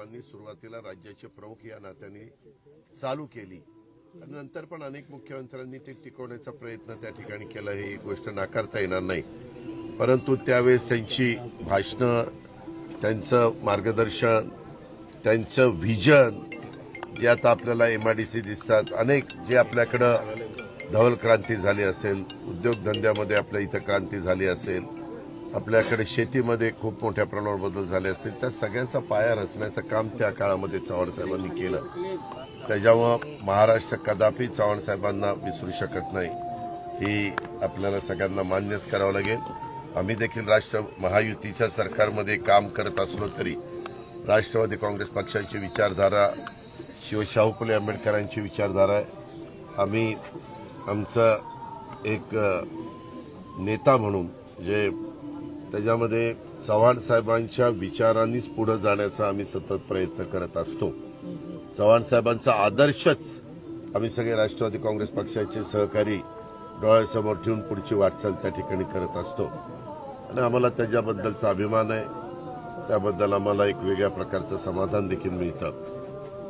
साहेबांनी सुरुवातीला राज्याचे प्रमुख या नात्याने चालू केली. आणि नंतर पण अनेक मुख्यमंत्र्यांनी ते टिकवण्याचा प्रयत्न त्या ठिकाणी केला ही गोष्ट नाकारता येणार नाही. परंतु त्यावेळेस त्यांची भाषणं त्यांचं मार्गदर्शन त्यांचं व्हिजन जे आता आपल्याला एमआयडीसी दिसतात अनेक जे आपल्याकडं धवल क्रांती झाली असेल उद्योगधंद्यामध्ये आपल्या इथं क्रांती झाली असेल आपल्याकडे शेतीमध्ये खूप मोठ्या प्रमाणावर बदल झाले असतील. त्या सगळ्यांचा पाया रचण्याचं काम त्या काळामध्ये चव्हाण साहेबांनी केलं. त्याच्यामुळं महाराष्ट्र कदापि चव्हाण साहेबांना विसरू शकत नाही. ही आपल्याला सगळ्यांना मान्यच करावं लागेल. आम्ही देखील राष्ट्र महायुतीच्या सरकारमध्ये काम करत असलो तरी राष्ट्रवादी काँग्रेस पक्षाची विचारधारा शिवशाहू फुले आंबेडकरांची विचारधारा आहे आम्ही आमचं एक नेता म्हणून जे त्याच्यामध्ये चव्हाण साहेबांच्या विचारांनीच पुढे जाण्याचा आम्ही सतत प्रयत्न करत असतो. चव्हाण साहेबांचा आदर्शच आम्ही सगळे राष्ट्रवादी काँग्रेस पक्षाचे सहकारी डोळ्यासमोर ठेवून पुढची वाटचाल त्या ठिकाणी करत असतो. आणि आम्हाला त्याच्याबद्दलचा अभिमान आहे. त्याबद्दल आम्हाला एक वेगळ्या प्रकारचं समाधान देखील मिळतं.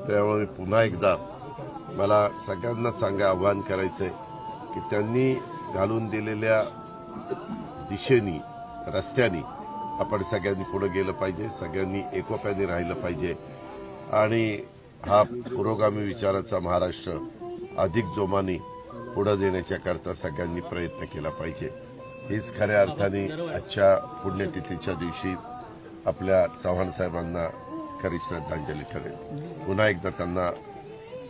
त्यामुळे मी पुन्हा एकदा मला सगळ्यांना सांगा आव्हान आहे की त्यांनी घालून दिलेल्या दिशेनी रस्त्यानी. आपण सगळ्यांनी पुढे गेलं पाहिजे सगळ्यांनी एकोप्याने राहिलं पाहिजे. आणि हा पुरोगामी विचाराचा महाराष्ट्र अधिक जोमाने पुढे देण्याच्या करता सगळ्यांनी प्रयत्न केला पाहिजे. हीच खऱ्या अर्थाने आजच्या पुण्यतिथीच्या दिवशी आपल्या चव्हाण साहेबांना खरी श्रद्धांजली ठरेल. पुन्हा एकदा त्यांना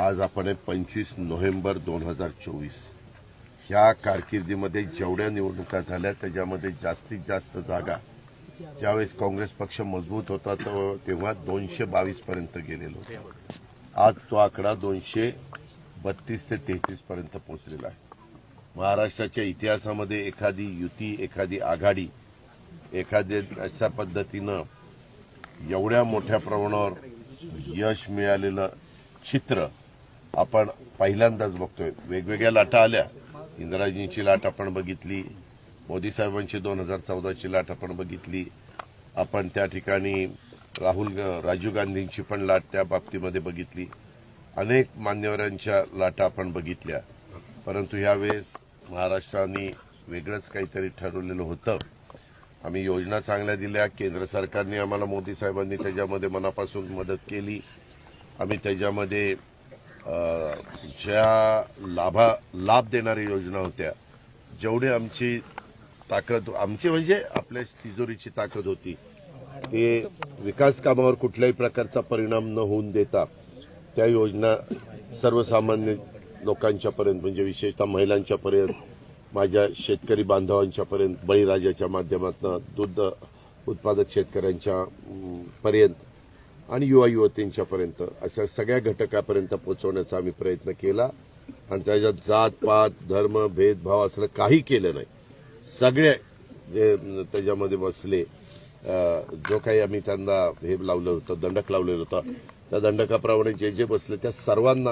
आज आपण पंचवीस नोव्हेंबर दोन हजार चोवीस. ह्या कारकिर्दीमध्ये जेवढ्या निवडणुका झाल्या त्याच्यामध्ये जास्तीत जास्त जागा ज्यावेळेस काँग्रेस पक्ष मजबूत होता तो- तेव्हा दोनशे बावीस पर्यंत गेलेलो होतो. आज तो आकडा दोनशे बत्तीस ते तेहतीस पर्यंत पोहोचलेला आहे. महाराष्ट्राच्या इतिहासामध्ये एखादी युती एखादी आघाडी एखाद्या अशा पद्धतीनं एवढ्या मोठ्या प्रमाणावर यश मिळालेलं चित्र आपण पहिल्यांदाच बघतोय. वेगवेगळ्या लाटा आल्या. इंदिराजींची लाट आपण बघितली. मोदी साहेबांची दोन हजार चौदाची लाट आपण बघितली. आपण त्या ठिकाणी राहुल राजीव गांधींची पण लाट त्या बाबतीमध्ये बघितली. अनेक मान्यवरांच्या लाटा आपण बघितल्या. परंतु यावेळेस महाराष्ट्राने वेगळंच काहीतरी ठरवलेलं होतं. आम्ही योजना चांगल्या दिल्या. केंद्र सरकारने आम्हाला मोदी साहेबांनी त्याच्यामध्ये मनापासून मदत केली. आम्ही त्याच्यामध्ये ज्या लाभा लाभ देणाऱ्या योजना होत्या जेवढी आमची ताकद आमची म्हणजे आपल्या तिजोरीची ताकद होती. ते विकास कामावर कुठल्याही प्रकारचा परिणाम न होऊन देता त्या योजना सर्वसामान्य लोकांच्यापर्यंत म्हणजे विशेषतः महिलांच्यापर्यंत माझ्या शेतकरी बांधवांच्यापर्यंत बळीराजाच्या माध्यमातून दूध उत्पादक शेतकऱ्यांच्या पर्यंत आणि युवा युवतींच्यापर्यंत अशा सगळ्या घटकापर्यंत पोहोचवण्याचा आम्ही प्रयत्न केला. आणि त्याच्यात जात पात धर्म भेदभाव असलं काही केलं नाही. सगळे जे त्याच्यामध्ये बसले जो काही आम्ही त्यांना हे लावलं होतं दंडक लावलेलं होतं त्या दंडकाप्रमाणे जे जे बसले त्या सर्वांना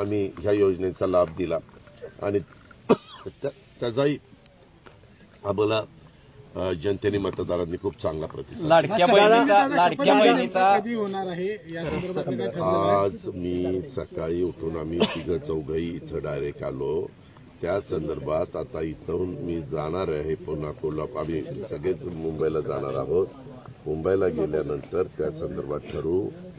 आम्ही ह्या योजनेचा लाभ दिला. आणि त्या- त्याचाही आम्हाला जनतेने मतदारांनी खूप चांगला प्रतिसाद लाडक्या बहिणीचा लाडक्या बहिणीचा कधी होणार आहे? या संदर्भात काय ठरलेलं आहे? आज मी सकाळी उठून आम्ही तिघं चौघही इथं डायरेक्ट आलो. त्या संदर्भात आता इथून मी जाणार आहे पुन्हा कोल्हापूर. आम्ही सगळेच मुंबईला जाणार आहोत. मुंबईला गेल्यानंतर त्या संदर्भात ठरवू.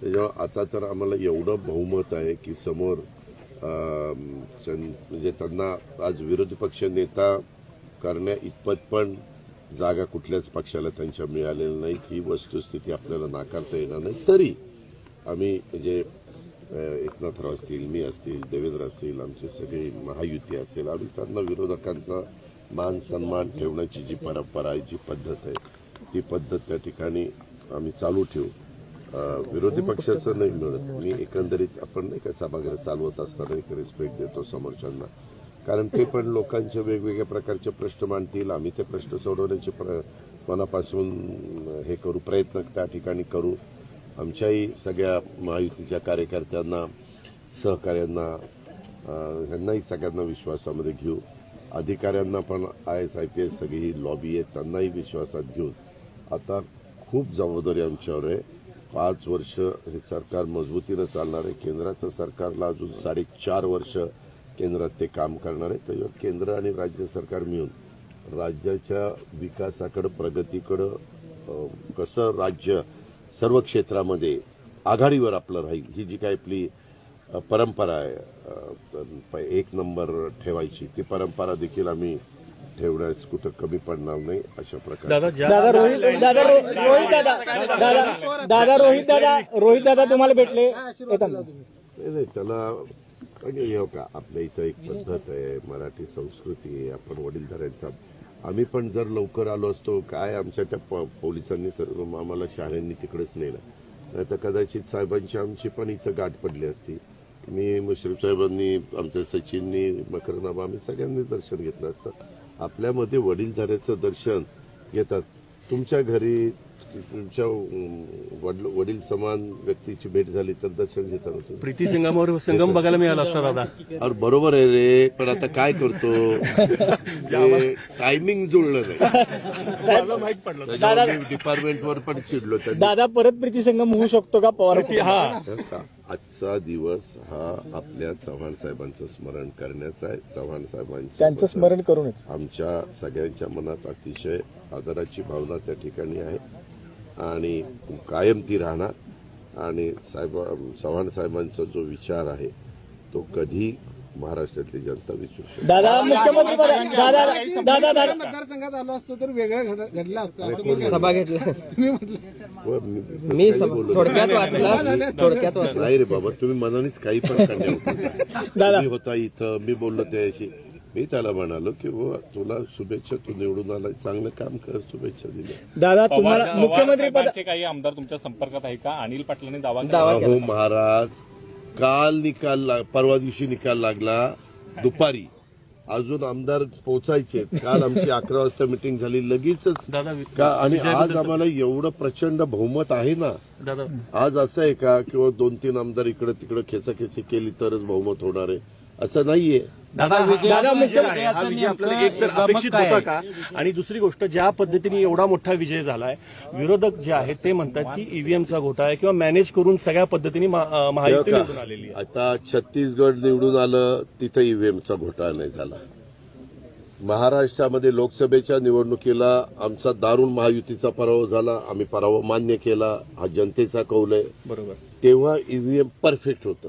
त्याच्यामुळे आता तर आम्हाला एवढं बहुमत आहे की समोर म्हणजे त्यांना आज विरोधी पक्ष नेता करण्या इतपत पण जागा कुठल्याच पक्षाला त्यांच्या मिळालेल्या नाही ही वस्तुस्थिती आपल्याला नाकारता येणार नाही. तरी आम्ही म्हणजे एकनाथराव असतील मी असतील देवेंद्र असतील आमचे सगळे महायुती असेल आम्ही त्यांना विरोधकांचा मान सन्मान ठेवण्याची जी परंपरा आहे जी पद्धत आहे ती पद्धत त्या ठिकाणी आम्ही चालू ठेवू. विरोधी पक्षाचं नाही मिळत मी एकंदरीत आपण नाही का सभागृह चालवत असताना एक रिस्पेक्ट देतो समोरच्यांना. कारण ते पण लोकांचे वेगवेगळ्या प्रकारचे प्रश्न मांडतील. आम्ही ते प्रश्न सोडवण्याचे प्र मनापासून हे करू प्रयत्न त्या ठिकाणी करू. आमच्याही सगळ्या महायुतीच्या कार्यकर्त्यांना सहकाऱ्यांना ह्यांनाही सगळ्यांना विश्वासामध्ये घेऊ. अधिकाऱ्यांना पण I S I P S सगळी लॉबी आहे त्यांनाही विश्वासात घेऊन. आता खूप जबाबदारी आमच्यावर आहे. पाच वर्ष हे सरकार मजबूतीनं चालणार आहे. केंद्राचं सरकारला अजून साडेचार वर्ष केंद्रात ते काम करणार आहे. तर केंद्र आणि राज्य सरकार मिळून राज्याच्या विकासाकडं प्रगतीकडं कसं राज्य सर्व क्षेत्रामध्ये आघाडीवर आपलं राहील ही जी काय आपली परंपरा आहे तर एक नंबर ठेवायची ती परंपरा देखील आम्ही ठेवण्यास कुठं कमी पडणार नाही अशा प्रकारे दादा ज्या दादा रोहित दादा रो- रोहित दादा दादा दादा रोहित दादा रोहित दादा तुम्हाला भेटले. येताना नाही नाही त्याला म्हणजे हे का आपल्या इथं एक पद्धत आहे मराठी संस्कृती आहे आपण वडीलधाऱ्यांचा. आम्ही पण जर लवकर आलो असतो काय आमच्या त्या प- पोलिसांनी सर्व आम्हाला शाळांनी तिकडेच नेलं. नाही तर कदाचित साहेबांची आमची पण इथं गाठ पडली असती. मी मुश्रीफ साहेबांनी आमच्या सचिननी मकरनामा आम्ही सगळ्यांनी दर्शन घेतलं असतं. आपल्यामध्ये वडीलधाऱ्याचं दर्शन घेतात. तुमच्या घरी तुमच्या वडील वडील समान व्यक्तीची भेट झाली तर दर्शन घेता नव्हतं प्रीती संगमावर संगम बघायला मिळाला असता दादा. अरे बरोबर आहे रे पण आता काय करतो? टायमिंग जुळलं नाही. डिपार्टमेंटवर पण चिडलो दादा परत प्रीती संगम होऊ शकतो का पवार? हा? आजचा दिवस हा आपल्या चव्हाण साहेबांचं स्मरण करण्याचा आहे. चव्हाण साहेबांच्या त्यांचं स्मरण करूनच. आमच्या सगळ्यांच्या मनात अतिशय आदराची भावना त्या ठिकाणी आहे. आणि कायम ती राहणार. आणि साहेब चव्हाण साहेबांचा जो विचार आहे तो कधी महाराष्ट्रातली जनता विसरू शकते. दादा मुख्यमंत्री पद- दादा दादा दादा मतदारसंघात आलो असतो तर वेगळं घड- घडलं असतं. सभा घेतली? तुम्ही म्हटलं. व मी थोडक्यात. वाचला. थोडक्यात वाचला नाही रे बाबा तुम्ही मनानेच काही पण करण्या. होता इथं मी बोललो त्याशी मी त्याला म्हणालो की हो तुला शुभेच्छा तू निवडून आला चांगलं काम कर शुभेच्छा दिल्या. दादा तुम्हाला पवार- मुख्यमंत्री पद साहेबांचे काही आमदार तुमच्या संपर्कात आहे का? अनिल पाटलांनी दावा केला. दावा अहो महाराज काल निकाल लाग- परवा दिवशी निकाल लागला. दुपारी. अजून आमदार पोचायचे काल आमची अकरा वाजता मिटिंग झाली. लगेचच दादा का आणि आज विजयाबद्दल- आम्हाला एवढं प्रचंड बहुमत आहे ना? दादा आज असं आहे का? किंवा दोन तीन आमदार इकडे तिकडे खेचाखेची केली तरच बहुमत होणार आहे. असं नाहीये. दादा दादा, विजय मुख्य- आहे, हा विजय आपल्याला एक तर अपेक्षित होता का? आणि दुसरी गोष्ट ज्या पद्धतीने एवढा मोठा विजय झालाय विरोधक जे आहेत ते म्हणतात की ईव्हीएमचा घोटाळा आहे किंवा मॅनेज करून सगळ्या पद्धतीने महायुती निवडून आलेली आता छत्तीसगड निवडून आलं तिथं ईव्हीएमचा घोटाळा नाही झाला. महाराष्ट्रामध्ये लोकसभेच्या निवडणुकीला आमचा दारुण महायुतीचा पराभव झाला आम्ही पराभव मान्य केला हा जनतेचा कौल आहे. बरोबर. तेव्हा ईव्हीएम परफेक्ट होतं.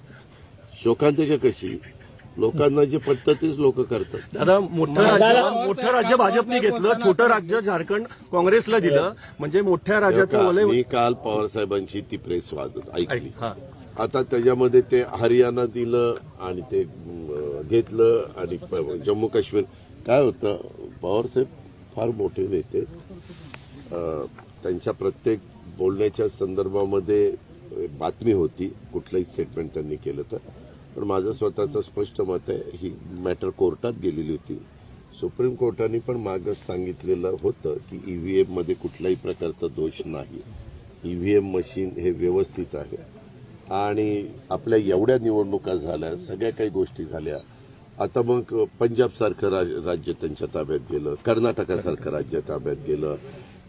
शोकांतिका कशी? लोकांना जे पटतं तेच लोक करतात. दादा मोठं राज्य मोठं राज्य भाजपने घेतलं छोटं राज्य झारखंड काँग्रेसला दिलं म्हणजे मोठ्या राज्याचं वलय मी काल पवार साहेबांची ती प्रेस वाद ऐकली. हा. आता त्याच्यामध्ये ते हरियाणा दिलं आणि ते घेतलं आणि जम्मू काश्मीर काय होतं पवार साहेब फार मोठे नेते. अं, त्यांच्या प्रत्येक बोलण्याच्या संदर्भामध्ये बातमी होती कुठलंही स्टेटमेंट त्यांनी केलं तर. पण माझं स्वतःचं स्पष्ट मत आहे ही मॅटर कोर्टात गेलेली होती. सुप्रीम कोर्टाने पण मागं सांगितलेलं होतं की ई व्ही एममध्ये कुठल्याही प्रकारचा दोष नाही. ई व्ही एम मशीन हे व्यवस्थित आहे. आणि आपल्या एवढ्या निवडणुका झाल्या सगळ्या काही गोष्टी झाल्या. आता मग पंजाबसारखं राज्य त्यांच्या ताब्यात गेलं कर्नाटकासारखं राज्य ताब्यात गेलं.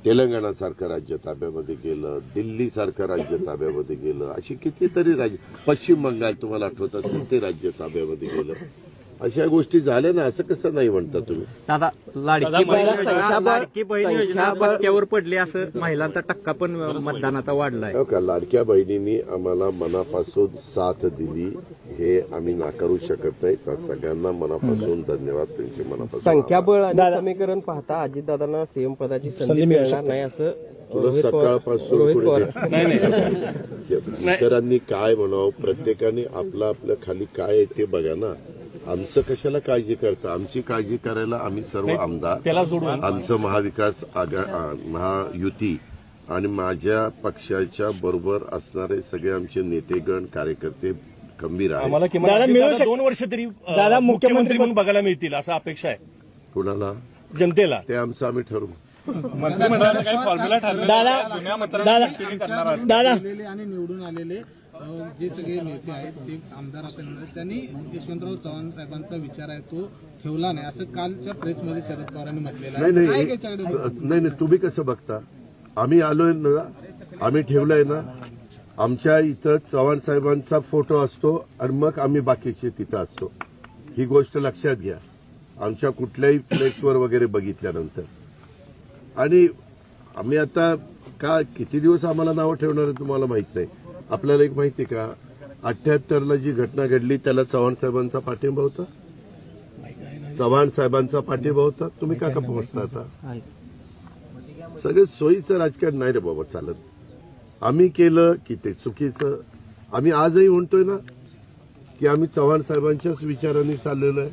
तेलंगणासारखं राज्य ताब्यामध्ये गेलं दिल्ली सारखं राज्य ताब्यामध्ये गेलं अशी कितीतरी राज्य पश्चिम बंगाल तुम्हाला आठवत असेल ते राज्य ताब्यामध्ये गेलं. अशा गोष्टी झाल्या ना असं कसं नाही म्हणता तुम्ही? दादा लाडकी बहीण योजना संख्याबळ- लाडकी बहीण योजना संख्याबळ- पक्क्यावर पडली असं महिलांचा टक्का पण मतदानाचा वाढलाय. हो का? लाडक्या बहिणींनी आम्हाला मनापासून साथ दिली. हे आम्ही नाकारू शकत नाही. तर सगळ्यांना मनापासून धन्यवाद. त्यांचे मनापासून संख्याबळ आणि समीकरण पाहता अजितदादांना सीएम पदाची संधी मिळणार नाही असं तुला रोहित पवार सकाळपासून रोहित कोणी पवार नाही नाही. इतरांनी काय म्हणावं? प्रत्येकाने आपलं आपलं खाली काय आहे ते बघा ना. आमचं कशाला काळजी करता? आमची काळजी करायला आम्ही सर्व आमदार त्याला सोडून आमचं महाविकास आघा महायुती आणि माझ्या पक्षाच्या बरोबर असणारे सगळे आमचे नेतेगण कार्यकर्ते खंबीर आम्हाला किमान अजितदादा शक- दोन वर्ष तरी दादा, मुख्यमंत्री म्हणून बघायला मिळतील असं अपेक्षा आहे. कुणाला? जनतेला. ते आमचं आम्ही ठरवू. मंत्रिमंडळाचा काही फॉर्म्युला ठरलेला दादा आहे? दादा आणि निवडून आलेले जे सगळे नेते आहेत ते आमदार आता निवडले, त्यांनी यशवंतराव चव्हाण साहेबांचा विचार आहे तो ठेवला नाही. असं कालच्या प्रेसमध्ये शरद पवारांनी म्हटलेलं नाही आहे. नाही काय त्याच्याकडे नाही नाही तुम्ही कसं बघता? आम्ही आलोय ना आम्ही ठेवलंय ना आमच्या इथं चव्हाण साहेबांचा फोटो असतो आणि मग आम्ही बाकीचे तिथं असतो. ही गोष्ट लक्षात घ्या. आमच्या कुठल्याही फ्लेक्सवर वगैरे बघितल्यानंतर. आणि आम्ही आता का किती दिवस आम्हाला नावं ठेवणार आहे तुम्हाला माहीत नाही. आपल्याला एक माहिती आहे का? अठ्याहत्तरला जी घटना घडली त्याला चव्हाण साहेबांचा पाठिंबा होता? चव्हाण साहेबांचा पाठिंबा होता? तुम्ही का का पोहोचता आता? सगळे सोयीचं राजकारण नाही रे बाबा चालत. आम्ही केलं की ते चुकीचं. आम्ही आजही म्हणतोय ना की आम्ही चव्हाण साहेबांच्याच विचारांनी चाललेलो आहे.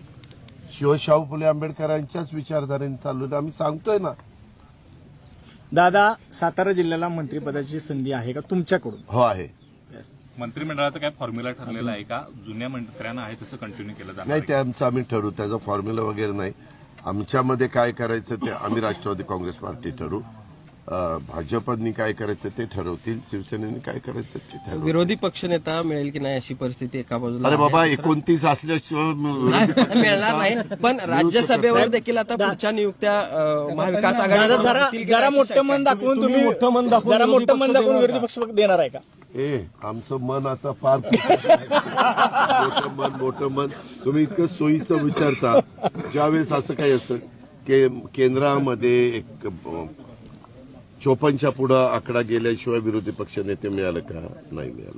शिवशाहू फुले आंबेडकरांच्याच विचारधारेने चाललेलो. आम्ही सांगतोय ना. दादा सातारा जिल्ह्याला मंत्रिपदाची संधी आहे का तुमच्याकडून? हो आहे. मंत्रिमंडळाचा काय फॉर्म्युला ठरलेला आहे का? जुन्या मंत्र्यांना आहे तसं कंटिन्यू केलं जाणार नाही ते आमचं आम्ही ठरवू. त्याचा फॉर्म्युला वगैरे नाही. आमच्यामध्ये काय करायचं ते आम्ही राष्ट्रवादी काँग्रेस पार्टी ठरवू. भाजपनी काय करायचं ते ठरवतील शिवसेनेने काय करायचं ते ठरवू विरोधी पक्षनेता मिळेल की नाही अशी परिस्थिती एका बाजूला अरे आहे. बाबा एकोणतीस असल्याशिवाय विरोधी पक्ष मिळणार नाही. पण राज्यसभेवर देखील आता पुढच्या नियुक्त्या अं, महाविकास आघाडी जरा मोठं मन दाखवून तुम्ही मोठं मन दाखवून जरा विरोधी मोठं मन पक्ष दाखवून देणार विरोधी पक्ष देणार आहे का? ए आमचं मन आता फार मोठं मन मोठं मन. तुम्ही इतकं सोयीचं विचारता. ज्यावेळेस असं काही असतं के केंद्रामध्ये एक चोपनच्या पुढं आकडा गेल्याशिवाय विरोधी पक्ष नेते मिळालं का? नाही मिळालं.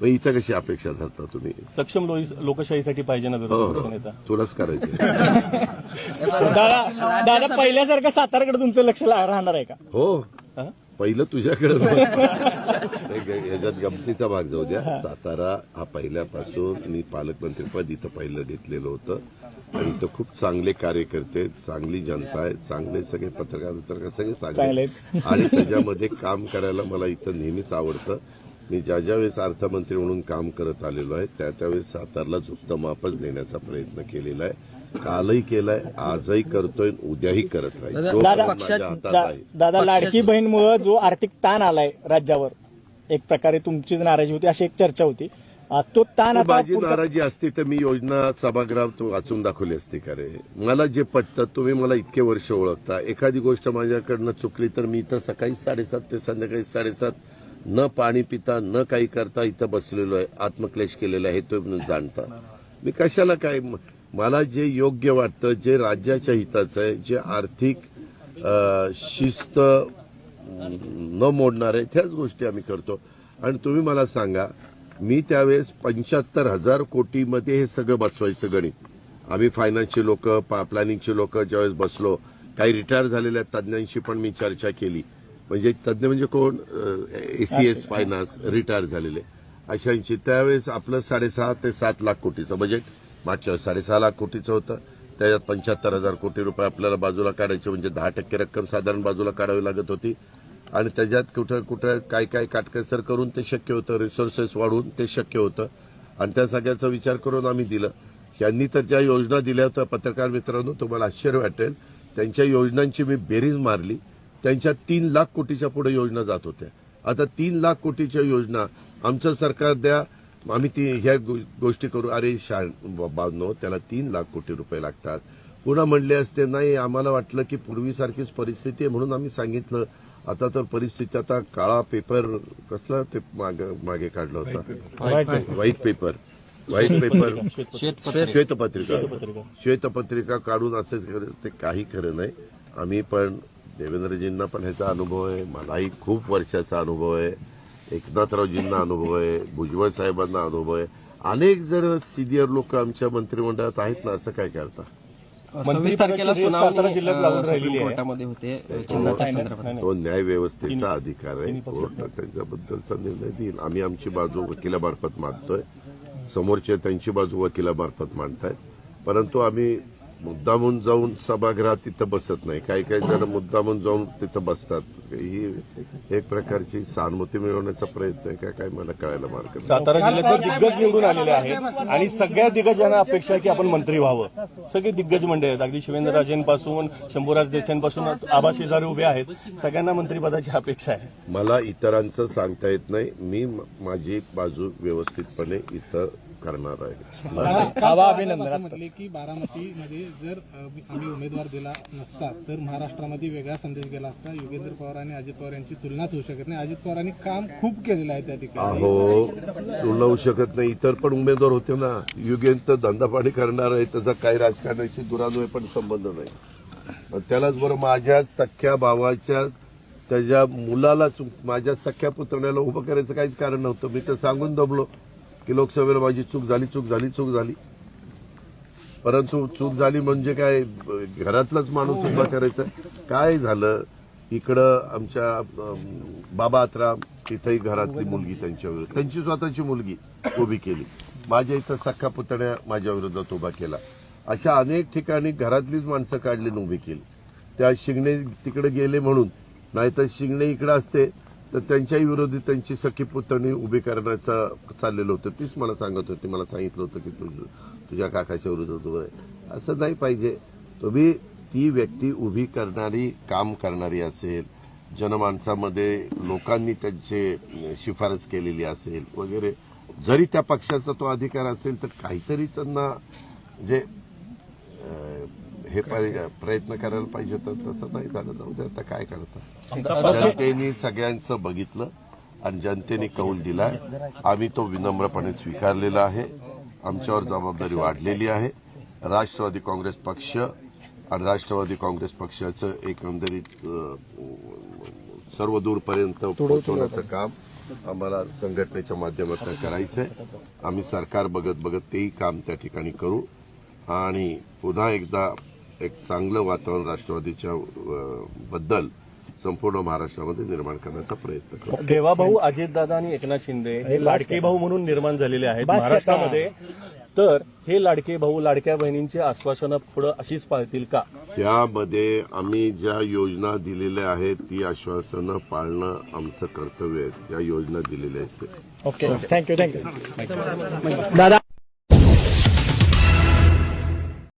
मग इथं कशी अपेक्षा धरता तुम्ही? सक्षम लोकशाहीसाठी पाहिजे ना हो विरोधी पक्षनेता तुलाच करायचं दादा दादा पहिल्यासारखं साताराकडे तुमचं लक्ष राहणार आहे का? हो. हा? पहिलं तुझ्याकडे याच्यात गमतीचा भाग जाऊ द्या. सातारा हा पहिल्यापासून मी पालकमंत्रीपद इथं पहिलं घेतलेलं होतं. आणि इथं खूप चांगले कार्यकर्ते चांगली जनता आहे चांगले सगळे पत्रकार पत्रकार सगळे चांगले. आणि त्याच्यामध्ये काम करायला मला इथं नेहमीच आवडतं. मी ज्या ज्या वेळेस अर्थमंत्री म्हणून काम करत आलेलो आहे त्या त्यावेळेस सातारला झुकतं मापच देण्याचा प्रयत्न केलेला आहे. कालही केलाय आजही करतोय उद्याही करत राहील. तो दादा, लाडकी बहीणमुळे जो आर्थिक ताण आलाय राज्यावर एक प्रकारे तुमचीच नाराजी होती अशी एक चर्चा होती. तो ताण माझी नाराजी असती तर मी योजना सभागृहात तू वाचून दाखवली असती का रे? मला जे पटतं तुम्ही मला इतके वर्ष ओळखता. एखादी गोष्ट माझ्याकडनं चुकली तर मी इथं सकाळी साडेसात ते संध्याकाळी साडेसात न पाणी पिता न काही करता इथं बसलेलो आहे. आत्मक्लेश केलेला आहे तुम्ही जाणता. मी कशाला काय मला जे योग्य वाटतं जे राज्याच्या हिताचं आहे जे आर्थिक शिस्त न मोडणार आहे त्याच गोष्टी आम्ही करतो. आणि तुम्ही मला सांगा मी त्यावेळेस पंच्याहत्तर हजार कोटीमध्ये हे सगळं बसवायचं गणित. आम्ही फायनान्सचे लोक प्लॅनिंगचे लोक ज्यावेळेस बसलो काही रिटायर झालेल्या तज्ज्ञांशी पण मी चर्चा केली. म्हणजे तज्ज्ञ म्हणजे कोण? एसीएस फायनान्स रिटायर झालेले. अशांची त्यावेळेस आपलं साडेसहा ते सात लाख कोटीचं बजेट मागच्या वेळेस साडेसहा लाख कोटीचं होतं. त्याच्यात पंच्याहत्तर हजार कोटी रुपये आपल्याला बाजूला काढायचे म्हणजे दहा टक्के रक्कम साधारण बाजूला काढावी लागत होती. आणि त्याच्यात कुठं कुठं काय काय काटकसर करून ते शक्य होतं रिसोर्सेस वाढवून ते शक्य होतं. आणि त्या सगळ्याचा विचार करून आम्ही दिलं. यांनी तर ज्या योजना दिल्या होत्या पत्रकार मित्रांनो तुम्हाला आश्चर्य वाटेल. त्यांच्या योजनांची मी बेरीज मारली. त्यांच्या तीन लाख कोटीच्या पुढे योजना जात होत्या. आता तीन लाख कोटीच्या योजना आमचं सरकार द्या आम्ही ती ह्या गो- गोष्टी करू. अरे शा त्याला तीन लाख कोटी रुपये लागतात. पुन्हा म्हणले असते नाही आम्हाला वाटलं की पूर्वीसारखीच परिस्थिती आहे म्हणून आम्ही सांगितलं आता तर परिस्थिती आता काळा पेपर कसला ते मागे मागे काढलं होतं? व्हाईट पेपर व्हाईट पेपर श्वेतपत्रिका. श्वेतपत्रिका. काढून असं ते काही खरं नाही. आम्ही पण देवेंद्रजींना पण ह्याचा अनुभव आहे. मलाही खूप वर्षाचा अनुभव आहे. एकनाथरावजींना अनुभव आहे. भुजबळ साहेबांना अनुभव आहे. अनेक जण सिनियर लोक आमच्या मंत्रिमंडळात आहेत ना असं काय करता? पंचवीस तारखेला सुनावणी सुप्रीम. कोर्टामध्ये होते चिन्हाच्या संदर्भात. तो न्याय व्यवस्थेचा अधिकार आहे. कोर्ट त्यांच्याबद्दलचा निर्णय देईल. आम्ही आमची बाजू वकिलामार्फत मांडतोय. समोरचे त्यांची बाजू वकिलामार्फत मांडतायत. परंतु आम्ही मुद्दामून जाऊन सभागृहात तिथं बसत नाही. काही काही जण मुद्दामून जाऊन तिथं बसतात. ही एक प्रकारची सहानुभूती मिळवण्याचा प्रयत्न आहे का काय मला कळायला मार्ग. सातारा जिल्ह्यात दिग्गज निवडून आलेले आहेत आणि सगळ्या दिग्गजांना अपेक्षा आहे की आपण मंत्री व्हावं. सगळे दिग्गज मंडळी आहेत. अगदी शिवेंद्रराजेंपासून शंभूराज देसाईंपासून आबा शेजारी उभे आहेत. सगळ्यांना मंत्रिपदाची अपेक्षा आहे. मला इतरांचं सांगता येत नाही. मी म- माझी बाजू व्यवस्थितपणे इथं करणार आहे. अभिनंदन म्हटले की बारामतीमध्ये जर अ, आम्ही उमेदवार दिला नसता तर महाराष्ट्रामध्ये वेगळा संदेश गेला असता. योगेंद्र पवार आणि अजित पवार यांची तुलनाच होऊ शकत नाही. अजित पवारांनी काम खूप केलेलं आहे त्या ठिकाणी. अहो तुला होऊ शकत नाही. इतर पण उमेदवार होते ना. युगेंत धंदापाणी करणार आहे. त्याचा काही राजकारणाशी दुरान्वय पण संबंध नाही. पण त्यालाच बरं माझ्या सख्या भावाच्या त्याच्या मुलालाच माझ्या सख्या पुतण्याला उभं करायचं काहीच कारण नव्हतं. मी तर सांगून दमलो. की लोकसभेला माझी चूक झाली चूक झाली चूक झाली. परंतु चूक झाली म्हणजे काय घरातलाच माणूस उभा करायचा. काय झालं? इकडं आमच्या बाबा आत्राम तिथेही घरातली मुलगी त्यांच्या विरोधात त्यांची स्वतःची मुलगी उभी केली. माझ्या इथं सख्खा पुतण्या माझ्या विरोधात उभा केला. अशा अनेक ठिकाणी घरातलीच माणसं काढली उभी केली. त्या शिंगणे तिकडे गेले म्हणून नाहीतर शिंगणे इकडे असते तर त्यांच्याही विरोधी त्यांची सखी पुतणी उभी करण्याचं चाललेलं होतं. तीच मला सांगत होती. मला सांगितलं होतं की तुझ तुझ्या काकाच्या विरोधात उभं आहे असं नाही पाहिजे. तुम्ही ती व्यक्ती उभी करणारी काम करणारी असेल जनमानसामध्ये लोकांनी त्यांची शिफारस केलेली असेल वगैरे जरी त्या पक्षाचा तो अधिकार असेल तर काहीतरी त्यांना म्हणजे हे पर्य- प्रयत्न करायला पाहिजे तर तसं नाही झालं. जाऊ दे आता काय करता? जनतेने सगळ्यांचं बघितलं आणि जनतेने कौल दिलाय. आम्ही तो विनम्रपणे स्वीकारलेला आहे. आमच्यावर जबाबदारी वाढलेली आहे. राष्ट्रवादी काँग्रेस पक्ष आणि राष्ट्रवादी काँग्रेस पक्षाचं एकंदरीत सर्व दूरपर्यंत पोहोचवण्याचं काम आम्हाला संघटनेच्या माध्यमातून करायचंय. आम्ही सरकार बघत बघत तेही काम त्या ठिकाणी करू. आणि पुन्हा एकदा एक चांगलं वातावरण राष्ट्रवादीच्या बद्दल संपूर्ण महाराष्ट्रामध्ये निर्माण करण्याचा प्रयत्न करू देवा भाऊ अजितदादा आणि एकनाथ शिंदे हे लाडके भाऊ म्हणून निर्माण झालेले आहेत महाराष्ट्रामध्ये. तर हे लाडके भाऊ लाडक्या बहिणींची आश्वासनं पुढे अशीच पाळतील का? त्यामध्ये आम्ही ज्या योजना दिलेल्या आहेत ती आश्वासनं पाळणं आमचं कर्तव्य आहे. ज्या योजना दिलेल्या आहेत ते. ओके. थँक्यू थँक्यू दादा